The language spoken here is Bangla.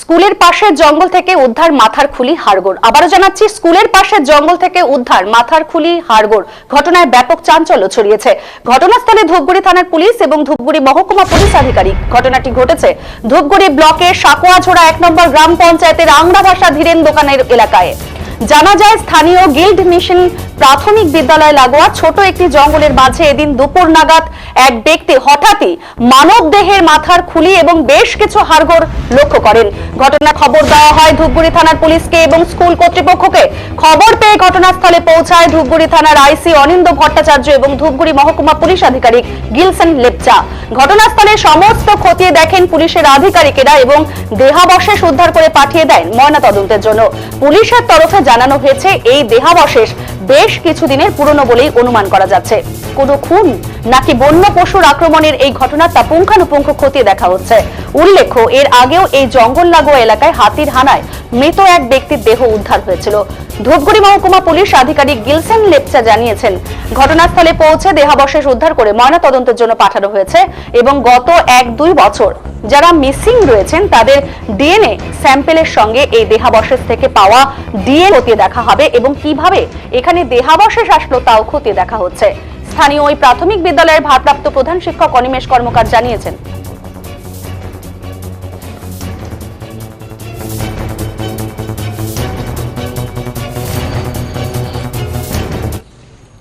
স্কুলের পাশের জঙ্গল থেকে উদ্ধার মাথার খুলি হাড়গোড়। আবারও জানাচ্ছি, স্কুলের পাশের জঙ্গল থেকে উদ্ধার মাথার খুলি হাড়গোড়। ঘটনায় ব্যাপক চাঞ্চল্য ছড়িয়েছে। ঘটনাস্থলে ধূপগুড়ি থানার পুলিশ এবং ধূপগুড়ি মহকুমা পুলিশ আধিকারিক। ঘটনাটি ঘটেছে ধূপগুড়ি ব্লকের সাকুয়াঝোড়া এক নম্বর গ্রাম পঞ্চায়েতের আংরা ভাষা ধীরেন দোকানের এলাকায়। জানা যায়, স্থানীয় গিল্ড মিশন প্রাথমিক বিদ্যালয় লাগোয়া ছোট একটি জঙ্গলের মাঝে এদিন দুপুর নাগাদ এক ব্যক্তি হঠাৎই মানব দেহের মাথার খুলি এবং বেশ কিছু হাড়গোড় লক্ষ্য করেন। ঘটনা খবর দেওয়া হয় ধূপগুড়ি থানার পুলিশকে এবং স্কুল কর্তৃপক্ষকে। খবর পেয়ে ঘটনাস্থলে পৌঁছায় ধূপগুড়ি থানার আইসি অনিন্দ ভট্টাচার্য এবং ধূপগুড়ি মহকুমা পুলিশ আধিকারিক গিলসন লেপচা। ঘটনাস্থলে সমস্ত খতিয়ে দেখেন পুলিশের আধিকারিকেরা এবং দেহাবশেষ উদ্ধার করে পাঠিয়ে দেন ময়নাতদন্তের জন্য। পুলিশের তরফে জানানো হয়েছে, এই দেহাবশেষ বেশ কিছুদিনের পুরনো বলেই অনুমান করা যাচ্ছে। কোনো খুন নাকি বন্য পশুর আক্রমণের এই ঘটনা তা পুঙ্খানুপুঙ্খ খতিয়ে দেখা হচ্ছে। উল্লেখ্য, এর আগেও এই জঙ্গল লাগোয়া এলাকায় হাতির হানায় মৃত এক ব্যক্তির দেহ উদ্ধার হয়েছিল। ধূপগুড়ি মহকুমা পুলিশ আধিকারিক গিলসেন লেপচা জানিয়েছেন, ঘটনাস্থলে পৌঁছে দেহাবশেষ উদ্ধার করে ময়নাতদন্তের জন্য পাঠানো হয়েছে এবং গত এক দুই বছর যারা মিসিং রয়েছেন, তাদের ডিএনএ স্যাম্পেলের সঙ্গে এই দেহাবশেষ থেকে পাওয়া ডিএনএ খতিয়ে দেখা হবে এবং কীভাবে এখানে দেহাবশেষ আসলো তাও খতিয়ে দেখা হচ্ছে। স্থানীয় ওই প্রাথমিক বিদ্যালয়ের ভারপ্রাপ্ত প্রধান শিক্ষক অনিমেষ কর্মকার জানিয়েছেন।